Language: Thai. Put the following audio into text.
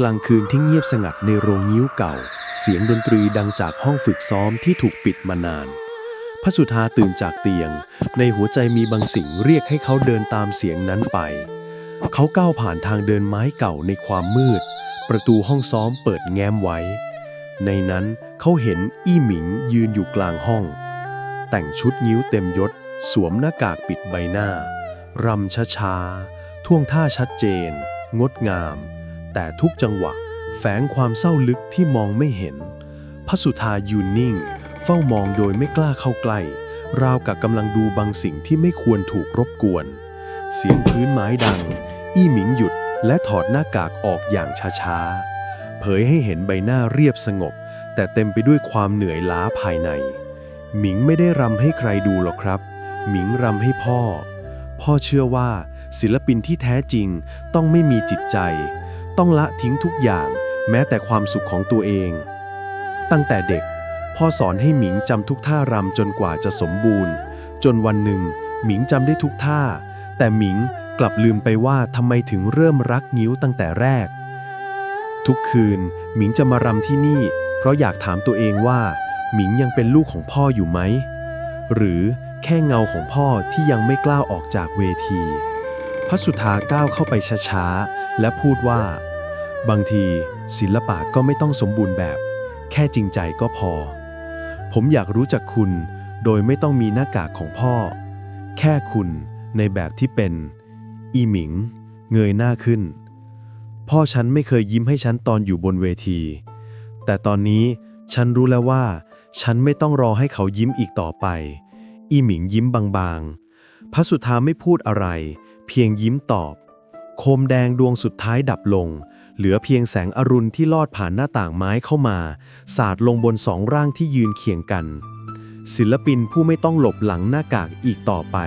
กลางคืนที่เงียบสงัดในโรงงิ้วเก่า เสียงดนตรีดังจากห้องฝึกซ้อมที่ถูกปิดมานาน พระสุธาตื่นจากเตียง ในหัวใจมีบางสิ่งเรียกให้เขาเดินตามเสียงนั้นไป เขาก้าวผ่านทางเดินไม้เก่าในความมืด ประตูห้องซ้อมเปิดแง้มไว้ ในนั้นเขาเห็นอี้หมิงยืนอยู่กลางห้อง แต่งชุดนิ้วเต็มยศ สวมหน้ากากปิดใบหน้ารำช้าๆท่วงท่าชัดเจน งดงาม แต่ทุกจังหวะแฝงความเศร้าลึกที่มองไม่เห็น พระสุธายืนนิ่ง เฝ้ามองโดยไม่กล้าเข้าใกล้ ราวกับกำลังดูบางสิ่งที่ไม่ควรถูกรบกวน เสียงพื้นไม้ดัง อี้หมิงหยุดและถอดหน้ากากออกอย่างช้าๆ เผยให้เห็นใบหน้าเรียบสงบ แต่เต็มไปด้วยความเหนื่อยล้าภายใน หมิงไม่ได้รำให้ใครดูหรอกครับ หมิงรำให้พ่อ พ่อเชื่อว่าศิลปินที่แท้จริงต้องไม่มีจิตใจ ต้องละทิ้งทุกอย่าง แม้แต่ความสุขของตัวเอง ตั้งแต่เด็ก พ่อสอนให้หมิงจำทุกท่ารำจนกว่าจะสมบูรณ์ จนวันหนึ่ง หมิงจำได้ทุกท่า แต่หมิงกลับลืมไปว่าทำไมถึงเริ่มรักนิ้วตั้งแต่แรก ทุกคืน หมิงจะมารำที่นี่ เพราะอยากถามตัวเองว่า หมิงยังเป็นลูกของพ่ออยู่ไหม หรือแค่เงาของพ่อที่ยังไม่กล้าออกจากเวทีพระสุธาก้าวเข้าไปช้าๆ และพูดว่า บางทีศิลปะก็ไม่ต้องสมบูรณ์แบบ แค่จริงใจก็พอ ผมอยากรู้จักคุณ โดยไม่ต้องมีหน้ากากของพ่อ แค่คุณในแบบที่เป็น อีหมิง เงยหน้าขึ้น พ่อฉันไม่เคยยิ้มให้ฉันตอนอยู่บนเวที แต่ตอนนี้ฉันรู้แล้วว่า ฉันไม่ต้องรอให้เขายิ้มอีกต่อไป อีหมิงยิ้มบางๆพระสุธาไม่พูดอะไร เพียงยิ้มตอบ โคมแดงดวงสุดท้ายดับลง เหลือเพียงแสงอรุณที่ลอดผ่านหน้าต่างไม้เข้ามา สาดลงบนสองร่างที่ยืนเคียงกัน ศิลปินผู้ไม่ต้องหลบหลังหน้ากากอีกต่อไป